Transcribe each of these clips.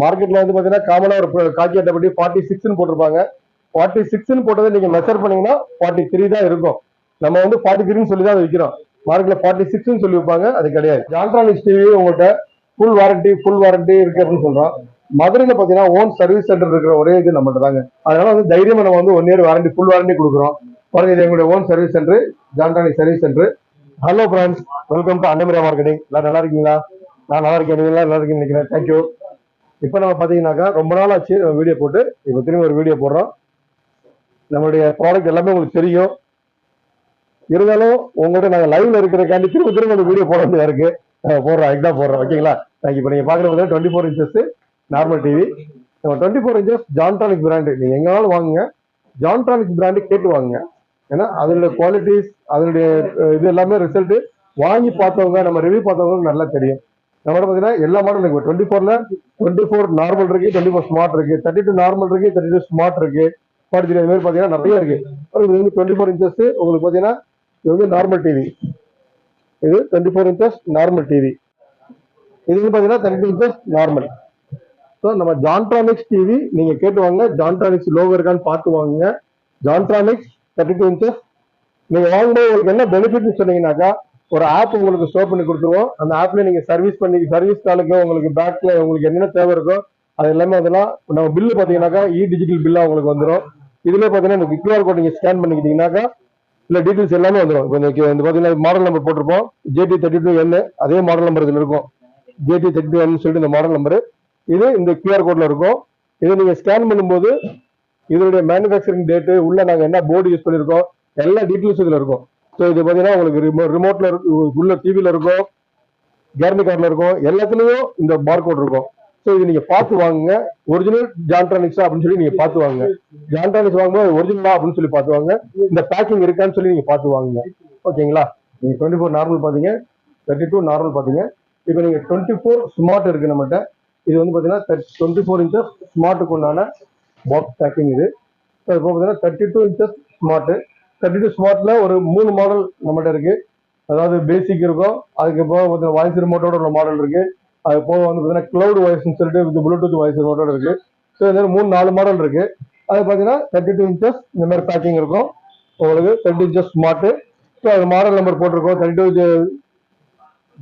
மார்க்கெட்ல வந்து பாத்தீங்கன்னா காமனா ஒரு காக்கி அட்டைப்படி ஃபார்ட்டி சிக்ஸ்னு போட்டிருப்பாங்க. ஃபார்ட்டி சிக்ஸ்னு போட்டதை நீங்க மெஷர் பண்ணீங்கன்னா ஃபார்ட்டி த்ரீ தான் இருக்கும். நம்ம வந்து ஃபார்ட்டி த்ரீன்னு சொல்லி தான் அதை விற்கிறோம் மார்க்கெட்ல ஃபார்ட்டி சிக்ஸ்னு சொல்லி வைப்பாங்க அது கிடையாது. ஜான்ட்ரானிக்ஸ் டிவி உங்கள்கிட்ட ஃபுல் வாரண்டி ஃபுல் வாரண்டி இருக்கு அப்படின்னு சொல்றோம். மதுரையில் பார்த்தீங்கன்னா ஓன் சர்வீஸ் சென்டர் இருக்கிற ஒரே இது நம்மள்ட்ட தாங்க. அதனால வந்து தைரியமாக நம்ம வந்து one year warranty full warranty கொடுக்குறோம். பாருங்க இது எங்களுடைய own service centre Jantronic service centre hello friends welcome to அண்டமிரியா marketing எல்லாம் நல்லா இருக்கீங்களா? நான் நல்லா இருக்கேன். நீங்க நல்லா இருக்கீங்கன்னு நினைக்கிறேன். தேங்க்யூ இப்போ நம்ம பார்த்தீங்கன்னாக்கா ரொம்ப நாள் ஆச்சு வீடியோ போட்டு. இப்போ திரும்பி ஒரு வீடியோ போடுறோம். நம்மளுடைய ப்ராடக்ட் எல்லாமே உங்களுக்கு தெரியும். இருந்தாலும் உங்கள்கிட்ட நாங்கள் லைவ்ல இருக்கிறக்காண்டி திரும்ப திரும்ப ஒரு வீடியோ போட வேண்டியதாக இருக்கு. போடுறோம் அதுதான் போடுறோம் ஓகேங்களா நாங்கள் இப்போ நீங்கள் பார்க்குறது twenty four inches normal TV நம்ம twenty four inches Jantronic brand நீங்கள் எங்கேனாலும் வாங்குங்க. ஜான்ட்ரானிக் பிராண்டு கேட்டு வாங்குங்க. ஏன்னா அதனுடைய குவாலிட்டிஸ் அதனுடைய இது எல்லாமே ரிசல்ட்டு வாங்கி பார்த்தவங்க நம்ம ரிவ்யூ பார்த்தவங்களுக்கு நல்லா தெரியும். நம்மளோட பார்த்தீங்கன்னா எல்லா மாடலும் இருக்கு. டுவெண்ட்டி ஃபோர்ல டுவெண்ட்டி ஃபோர் நார்மல் இருக்கு டுவெண்ட்டி ஃபோர் ஸ்மார்ட் இருக்கு தேர்ட்டி டூ நார்மல் இருக்கு தேர்ட்டி டூ ஸ்மார்ட் இருக்கு ஃபார்ட்டி த்ரீ மாதிரி பார்த்தீங்கன்னா நிறைய இருக்கு. இது வந்து டுவெண்ட்டி ஃபோர் இன்ச்சஸ் உங்களுக்கு பார்த்தீங்கன்னா இது வந்து நார்மல் டிவி இது twenty four inches normal TV இது வந்து பார்த்தீங்கன்னா thirty two inches normal so நம்ம ஜான்ட்ரானிக்ஸ் டிவி நீங்க கேட்டு வாங்க. ஜான்ட்ரானிக்ஸ் லோகோ இருக்கான்னு பார்த்து வாங்குங்க. ஜான்ட்ரானிக்ஸ் தேர்ட்டி டூ இன்ச்சஸ் நீங்க வாங்கும்போது உங்களுக்கு என்ன பெனிஃபிட்னு சொன்னீங்கன்னாக்கா ஒரு ஆப் உங்களுக்கு ஸ்டோர் பண்ணி கொடுத்துருவோம். அந்த ஆப்ல நீங்க சர்வீஸ் பண்ணி சர்வீஸ் காலுக்கு உங்களுக்கு பேக்ல உங்களுக்கு என்னென்ன தேவை இருக்கோ அது எல்லாமே அதெல்லாம் நம்ம பில்லு பாத்தீங்கன்னாக்கா இ டிஜிட்டல் பில்லா உங்களுக்கு வந்துடும் இதுல பார்த்தீங்கன்னா இந்த கியூஆர் கோட் நீங்க ஸ்கேன் பண்ணிக்கிட்டீங்கன்னாக்கா இல்ல டீடைல்ஸ் எல்லாமே வந்துடும் இப்போ இந்த பார்த்தீங்கன்னா பாத்தீங்கன்னா மாடல் நம்பர் போட்டிருப்போம். ஜேடி தேர்ட்டி டூ என் அதே மாடல் நம்பர் இதுல இருக்கும். ஜேடி தேர்ட்டி டூ என் சொல்லிட்டு இந்த மாடல் நம்பர் இது இந்த கியூஆர் கோட்ல இருக்கும். இதை நீங்க ஸ்கேன் பண்ணும்போது இதனுடைய மேனுஃபேக்சரிங் டேட்டு உள்ள நாங்கள் என்ன போர்டு யூஸ் பண்ணியிருக்கோம் எல்லா டீட்டெயில்ஸ் இதில் இருக்கும். ஸோ இது பார்த்தீங்கன்னா உங்களுக்கு ரிமோ ரிமோட்ல இருக்கு உள்ள டிவியில் இருக்கும் கேரண்டி கார்டில் இருக்கும் எல்லாத்துலேயும் இந்த பார்கோட் இருக்கும். ஸோ இது நீங்கள் பார்த்து வாங்குங்க. ஒரிஜினல் ஜான்ட்ரானிக்ஸா அப்படின்னு சொல்லி நீங்கள் பார்த்து வாங்க ஜான்ட்ரானிக்ஸ் வாங்கும்போது ஒரிஜினலா அப்படின்னு சொல்லி பார்த்து வாங்க இந்த பேக்கிங் இருக்கான்னு சொல்லி நீங்கள் பார்த்து வாங்குங்க. ஓகேங்களா நீங்கள் டுவெண்ட்டி ஃபோர் நார்மல் பார்த்தீங்க தேர்ட்டி டூ நார்மல் பார்த்தீங்க இப்போ நீங்கள் டுவெண்ட்டி ஃபோர் ஸ்மார்ட் இருக்கு நம்மகிட்ட இது வந்து பாத்தீங்கன்னா டுவெண்ட்டி ஃபோர் இன்ச்சஸ் ஸ்மார்ட்டுக்கு உண்டான பாக்ஸ் பேக்கிங் இது. இப்போ பார்த்தீங்கன்னா thirty two inches smart thirty two ஸ்மார்ட்ல ஒரு மூணு மாடல் நம்மகிட்ட இருக்கு. அதாவது பேசிக் இருக்கும். அதுக்கு போக பார்த்தீங்கன்னா வாய்ஸ் ரிமோட்டோட ஒரு மாடல் இருக்கு. அது போக வந்து பார்த்தீங்கன்னா கிளவுட் வாய்ஸ்னு சொல்லிட்டு வித் ப்ளூடூத் வாய்ஸ் ரிமோட்டோட இருக்கு. ஸோ இந்த மாதிரி மூணு நாலு மாடல் இருக்கு. அது பார்த்தீங்கன்னா தேர்ட்டி டூ இன்ச்சஸ் இந்த மாதிரி பேக்கிங் இருக்கும். உங்களுக்கு தேர்ட்டி இன்ச்சஸ் ஸ்மார்ட் ஸோ அது மாடல் நம்பர் போட்டிருக்கோம். Thirty two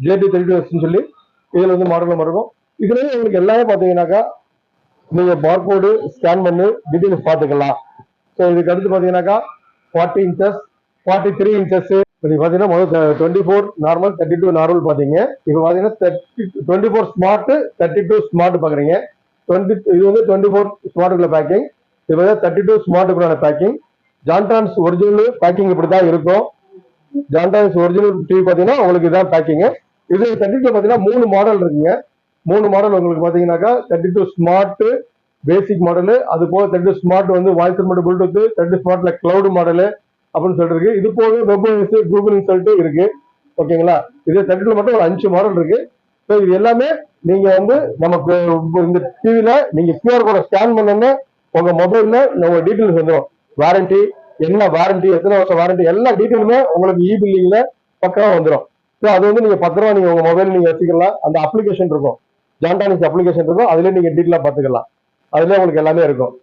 JD thirty two சொல்லி. இதில் வந்து மாடல் நம்பர் இருக்கும். இதுலேயே உங்களுக்கு எல்லாமே பார்த்தீங்கன்னாக்கா நீங்கள் பார்கோடு ஸ்கேன் பண்ணி டீட்டெயில்ஸ் பார்த்துக்கலாம். ஸோ இதுக்கு அடுத்து பார்த்தீங்கன்னாக்கா forty inches forty three inches இப்போ பார்த்தீங்கன்னா முதல் twenty four normal thirty two normal பார்த்தீங்க இப்போ பார்த்தீங்கன்னா thirty twenty four smart thirty two smart பார்க்குறீங்க டுவெண்ட்டி இது வந்து டுவெண்ட்டி ஃபோர் ஸ்மார்ட்டுக்குள்ள பேக்கிங் இது வந்து தேர்ட்டி டூ ஸ்மார்ட்டுக்குள்ளான பேக்கிங் ஜான்டான்ஸ் ஒரிஜினல் பேக்கிங் இப்படி தான் இருக்கும். ஜான்டான்ஸ் ஒரிஜினல் டிவி பார்த்தீங்கன்னா உங்களுக்கு இதான் பேக்கிங் இது தேர்ட்டி டூ பார்த்தீங்கன்னா மூணு மாடல் இருக்குங்க. மூணு மாடல் உங்களுக்கு பார்த்தீங்கன்னாக்கா thirty two smart basic model அது போக தேர்ட்டி ஸ்மார்ட் வந்து வாய்ஸ் மட்டும் ப்ளூடூத்து தேர்ட்டி ஸ்மார்ட்ல கிளவுட் மாடலு அப்படின்னு சொல்லிட்டு இருக்கு இது போக வெப் கூகுள்னு சொல்லிட்டு இருக்கு. ஓகேங்களா? இது தேர்ட்டி மட்டும் ஒரு அஞ்சு மாடல் இருக்கு. ஸோ இது எல்லாமே நீங்க வந்து நமக்கு இந்த டிவியில நீங்க கியூஆர் கோட ஸ்கேன் பண்ணோன்னா உங்க மொபைல்ல உங்க டீட்டெயில்ஸ் வந்துடும் வாரண்டி என்ன வாரண்டி எத்தனை வருஷம் வாரண்டி எல்லா டீட்டெயிலுமே உங்களுக்கு இ பில்லிங்ல பக்கமா வந்துடும் ஸோ அது வந்து நீங்க பத்திரமா நீங்க உங்க மொபைல் நீங்க வச்சுக்கலாம். அந்த அப்ளிகேஷன் இருக்கும். ஜான்டானிக்ஸ் அப்ளிகேஷன் இருக்கும். அதுல நீங்க டீட்டெயிலா பார்த்துக்கலாம். அதுல உங்களுக்கு எல்லாமே இருக்கும்.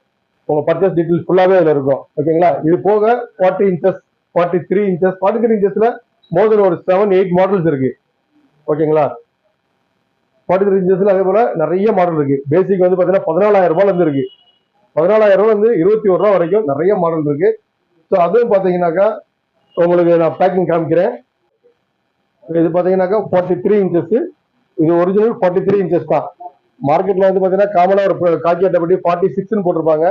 உங்க பர்ச்சேஸ் டீட்டெயில்ஸ் ஃபுல்லாவே அதுல இருக்கும். ஓகேங்களா இது போக forty inches forty three inches forty three இன்ச்சஸ்ல more then ஒரு செவன் எயிட் மாடல்ஸ் இருக்கு. ஓகேங்களா ஃபார்ட்டி த்ரீ இன்ச்சஸ்ல அதே போல நிறைய மாடல் இருக்கு. பேசிக் வந்து பாத்தீங்கன்னா பதினாலாயிரம் ரூபாயில இருந்து இருக்கு. பதினாலாயிரம் ரூபாய் இருந்து இருபத்தி ஒரு ரூபா வரைக்கும் நிறைய மாடல் இருக்கு. ஸோ அதுவும் பாத்தீங்கன்னாக்கா உங்களுக்கு நான் பேக்கிங் காமிக்கிறேன். இது பாத்தீங்கன்னாக்கா ஃபார்ட்டி த்ரீ இன்ச்சஸ் இது ஒரிஜினல் ஃபார்ட்டி த்ரீ இன்ச்சஸ் தான். மார்க்கெட்ல வந்து பாத்தீங்கன்னா காமனா ஒரு காக்கி அட்டைப்படி ஃபார்ட்டி சிக்ஸ்னு போட்டிருப்பாங்க.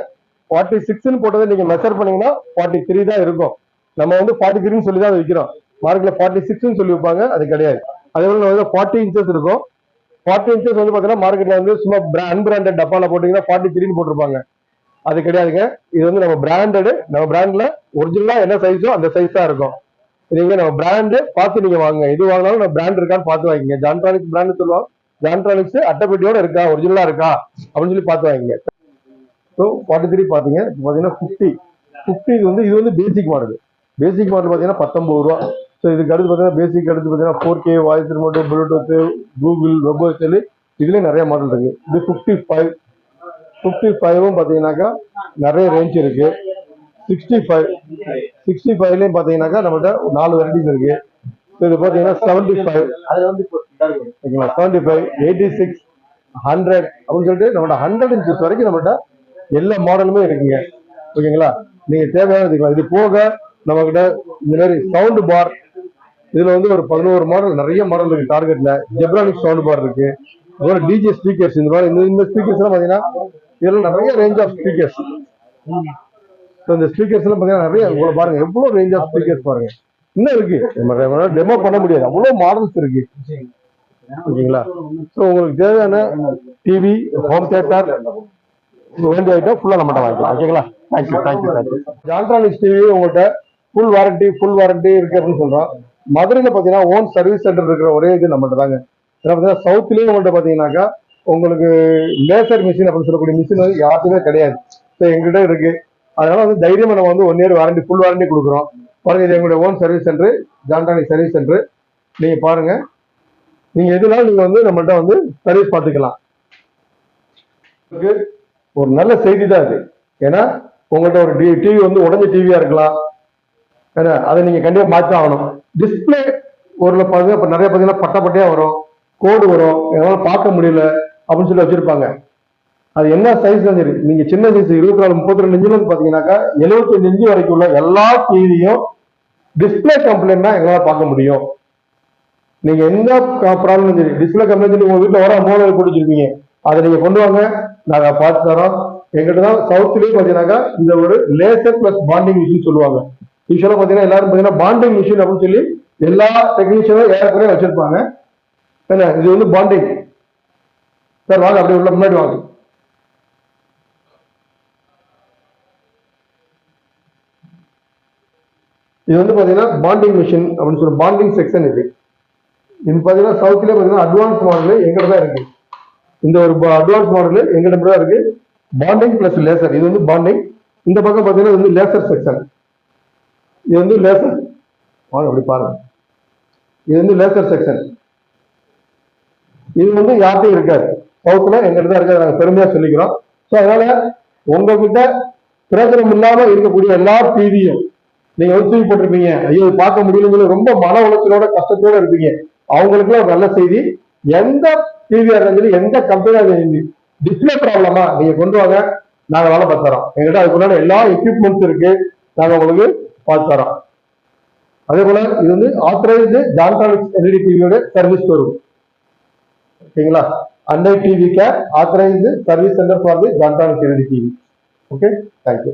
ஃபார்ட்டி சிக்ஸ்னு போட்டதை நீங்க மெஷர் பண்ணீங்கன்னா ஃபார்ட்டி த்ரீ தான் இருக்கும். நம்ம வந்து ஃபார்ட்டி த்ரீன்னு சொல்லி தான் விற்கிறோம் மார்க்கெட்ல ஃபார்ட்டி சிக்ஸ்னு சொல்லி வைப்பாங்க அது கிடையாது. அதே போல வந்து ஃபார்ட்டி இன்ச்சஸ் இருக்கும். ஃபார்ட்டி இன்ச்சஸ் வந்து பாத்தீங்கன்னா மார்க்கெட்ல வந்து சும்மா அன்பிராண்டட் டப்பால போட்டீங்கன்னா ஃபார்ட்டி த்ரீன்னு போட்டிருப்பாங்க. அது கிடையாதுங்க. இது வந்து நம்ம பிராண்டடு நம்ம பிராண்ட்ல ஒரிஜினலா என்ன சைஸோ அந்த சைஸ் தான் இருக்கும். நீங்க நம்ம பிராண்டு பார்த்து நீங்க வாங்க இது வாங்கினாலும் நம்ம பிராண்ட் இருக்கான்னு பார்த்து வாங்கிங்க ஜான்ட்ரானிக்ஸ் பிராண்ட் சொல்லுவோம் ஜான்ட்ரானிக்ஸ் அட்டைப்பெட்டியோட இருக்கா? ஒரிஜினலா இருக்கா? அப்படின்னு சொல்லி பார்த்து வாங்கிங்க. ஸோ ஃபார்ட்டி த்ரீ பார்த்தீங்க இப்போ பார்த்தீங்கன்னா ஃபிஃப்டி ஃபிஃப்டி வந்து இது வந்து பேசிக் மாடல். பேசிக் மாடல் பார்த்தீங்கன்னா பத்தொம்பது ரூபா. ஸோ இதுக்கு அடுத்து பார்த்தீங்கன்னா பேசிக் அடுத்து பார்த்தீங்கன்னா four K voice remote bluetooth Google web சொல்லி இதுல நிறைய மாடல் இருக்கு. இது ஃபிஃப்டி ஃபைவ் ஃபிஃப்டி ஃபைவும் பார்த்தீங்கன்னாக்கா நிறைய ரேஞ்ச் இருக்கு. சிக்ஸ்டி ஃபைவ் சிக்ஸ்டி ஃபைவ்லேயும் பார்த்தீங்கன்னாக்கா நம்மகிட்ட நாலு வெரைட்டிஸ் இருக்கு. ஸோ இது பார்த்தீங்கன்னா செவன்டி ஃபைவ் ஓகேங்களா seventy five eighty six hundred அப்படின்னு சொல்லிட்டு நம்மளோட ஹண்ட்ரட் இன்ச்சஸ் வரைக்கும் நம்மகிட்ட எல்லா மாடலுமே இருக்குங்க. ஓகேங்களா? நீங்க தேவையான எடுத்துக்கலாம் இது போக நம்மகிட்ட இந்த மாதிரி சவுண்ட் பார் இதுல வந்து ஒரு பதினோரு மாடல் நிறைய மாடல் இருக்கு டார்கெட்ல ஜெப்ரானிக் சவுண்ட் பார் இருக்கு. அதோட டிஜே ஸ்பீக்கர்ஸ் இந்த மாதிரி இந்த இந்த ஸ்பீக்கர்ஸ் எல்லாம் பாத்தீங்கன்னா இதெல்லாம் நிறைய ரேஞ்ச் ஆஃப் ஸ்பீக்கர்ஸ் இந்த ஸ்பீக்கர்ஸ் எல்லாம் பாத்தீங்கன்னா நிறைய இவ்வளவு பாருங்க எவ்வளவு ரேஞ்ச் ஆஃப் ஸ்பீக்கர்ஸ் பாருங்க. இன்னும் இருக்கு. டெமோ பண்ண முடியாது. அவ்வளவு மாடல்ஸ் இருக்கு. ஓகேங்களா? ஸோ உங்களுக்கு தேவையான டிவி ஹோம் தியேட்டர் வேண்டிய ஐட்டம் ஃபுல்லாக நம்மகிட்ட வாங்கிக்கலாம். ஓகேங்களா? Thank you thank you thank you Jantronics TV உங்கள்கிட்ட ஃபுல் வாரண்டி ஃபுல் வாரண்டி இருக்கு அப்படின்னு சொல்றோம். மதுரையில் பார்த்தீங்கன்னா ஓன் சர்வீஸ் சென்டர் இருக்கிற ஒரே இது நம்மகிட்ட தாங்க. ஏன்னா பார்த்தீங்கன்னா சவுத்துலேயும் உங்கள்கிட்ட பார்த்தீங்கன்னாக்கா உங்களுக்கு லேசர் மிஷின் அப்படின்னு சொல்லக்கூடிய மிஷின் வந்து யாருக்குமே கிடையாது. ஸோ எங்ககிட்ட இருக்கு. அதனால வந்து தைரியமாக நம்ம வந்து one year warranty full warranty கொடுக்குறோம். பாருங்க இது எங்களுடைய own service centre Jantronic service centre நீங்க பாருங்க. நீங்க எதுனாலும் நீங்க வந்து நம்மள்ட்ட வந்து சர்வீஸ் பார்த்துக்கலாம். ஒரு நல்ல செய்தி தான் இது. ஏன்னா உங்கள்கிட்ட ஒரு டிவி வந்து உடஞ்ச டிவியா இருக்கலாம். ஏன்னா அதை நீங்க கண்டிப்பா மாற்றி ஆகணும். டிஸ்பிளே ஒரு பாருங்க இப்ப நிறைய பார்த்தீங்கன்னா பட்டை பட்டையா வரும். கோடு வரும். எங்களால் பார்க்க முடியல. அப்படின்னு சொல்லி வச்சிருப்பாங்க. அது என்ன சைஸ் சரி நீங்க சின்ன சைஸ் இருபத்தி நாலு முப்பத்தி ரெண்டு இன்ச்சுல பாத்தீங்கன்னாக்கா எழுபத்தி இன்ச்சு வரைக்கும் உள்ள எல்லா டிவியும் டிஸ்பிளே கம்ப்ளைண்ட் தான் பார்க்க முடியும். நீங்க எந்த ப்ராப்ளம் சரி டிஸ்பிளே கம்ப்ளைண்ட் சொல்லி உங்க வீட்டுல வர மோதல் பிடிச்சிருப்பீங்க அதை நீங்க கொண்டு வாங்க. நாங்க பார்த்து தரோம். எங்கிட்ட தான் சவுத்லயும் பாத்தீங்கன்னாக்கா இந்த ஒரு லேசர் பிளஸ் பாண்டிங் மிஷின் சொல்லுவாங்க. யூஸ்வலா பாத்தீங்கன்னா எல்லாரும் பாத்தீங்கன்னா பாண்டிங் மிஷின் அப்படின்னு சொல்லி எல்லா டெக்னீஷியனும் ஏறக்குறைய வச்சிருப்பாங்க. என்ன இது வந்து பாண்டிங் சார் வாங்க அப்படியே உள்ள முன்னாடி வாங்க. இது வந்து பாத்தீங்கன்னா பாண்டிங் மிஷின் அப்படின்னு சொல்லி பாண்டிங் செக்ஷன் இது. இது பார்த்தீங்கன்னா சவுத்லயே பாத்தீங்கன்னா அட்வான்ஸ் மாடல் எங்கிட்ட தான் இருக்கு. இந்த ஒரு அட்வான்ஸ் மாடல் எங்கிட்ட தான் இருக்கு. பாண்டிங் பிளஸ் லேசர் இது வந்து பாண்டிங் இந்த பக்கம் பார்த்தீங்கன்னா இது வந்து லேசர் செக்ஷன் இது வந்து லேசர் வாங்க அப்படி பாருங்க. இது வந்து லேசர் செக்ஷன் இது வந்து யார்கிட்டையும் இருக்காது. சவுத்துல எங்கிட்ட தான் இருக்காது. நாங்கள் பெருமையாக சொல்லிக்கிறோம். ஸோ அதனால உங்ககிட்ட பிரச்சனம் இல்லாமல் இருக்கக்கூடிய எல்லா டிவியும் நீங்க வந்து தூக்கி போட்டிருப்பீங்க. ஐயோ பார்க்க முடியலன்னு ரொம்ப மன உளைச்சலோட கஷ்டத்தோட இருப்பீங்க. அவங்களுக்குலாம் நல்ல செய்தி. எந்த டிவியா இருந்தாலும் எந்த கம்பெனியா இருந்தாலும் டிஸ்பிளே ப்ராப்ளமா நீங்க கொண்டு வாங்க. நாங்க வேலை பார்த்து தரோம். எங்கிட்ட அதுக்குள்ளான எல்லா எக்யூப்மெண்ட்ஸ் இருக்கு. நாங்க உங்களுக்கு பார்த்து தரோம். அதே போல இது வந்து ஆத்தரைஸ்டு ஜான்டானிக்ஸ் எல்இடி டிவியோட சர்வீஸ் வரும் ஓகேங்களா? Annai TV care authorised service centre for the Jantronics LED TV okay thank you